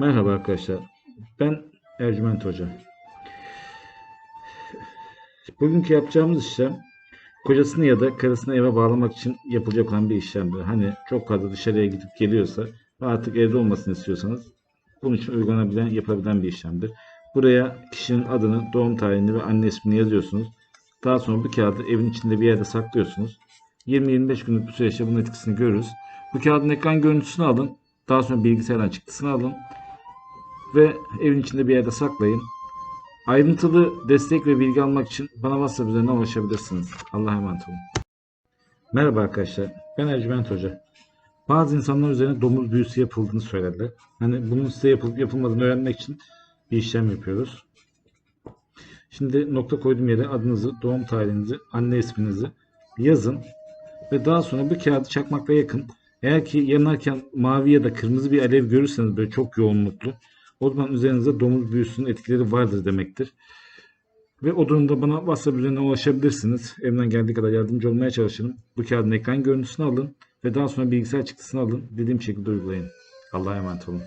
Merhaba arkadaşlar. Ben Ercüment Hoca. Bugünkü yapacağımız işlem kocasını ya da karısını eve bağlamak için yapılacak olan bir işlemdir. Hani çok fazla dışarıya gidip geliyorsa ve artık evde olmasını istiyorsanız bunun için uygulanabilen, yapılabilen bir işlemdir. Buraya kişinin adını, doğum tarihini ve anne ismini yazıyorsunuz. Daha sonra bu kağıdı evin içinde bir yerde saklıyorsunuz. 20-25 günlük bir süreçte bunun etkisini görürüz. Bu kağıdın ekran görüntüsünü alın. Daha sonra bilgisayardan çıktısını alın ve evin içinde bir yerde saklayın. Ayrıntılı destek ve bilgi almak için bana WhatsApp üzerinden ulaşabilirsiniz. Allah'a emanet olun. Merhaba arkadaşlar. Ben Ercüment Hoca. Bazı insanlar üzerine domuz büyüsü yapıldığını söylediler. Hani bunun size yapılıp yapılmadığını öğrenmek için bir işlem yapıyoruz. Şimdi nokta koyduğum yere adınızı, doğum tarihinizi, anne isminizi yazın ve daha sonra bu kağıdı çakmakla yakın. Eğer ki yanarken mavi ya da kırmızı bir alev görürseniz böyle çok yoğunluklu o zaman üzerinizde domuz büyüsünün etkileri vardır demektir. Ve o durumda bana WhatsApp üzerinden ulaşabilirsiniz. Elimden geldiği kadar yardımcı olmaya çalışırım. Bu kağıdın ekran görüntüsünü alın ve daha sonra bilgisayar çıktısını alın. Dediğim şekilde uygulayın. Allah'a emanet olun.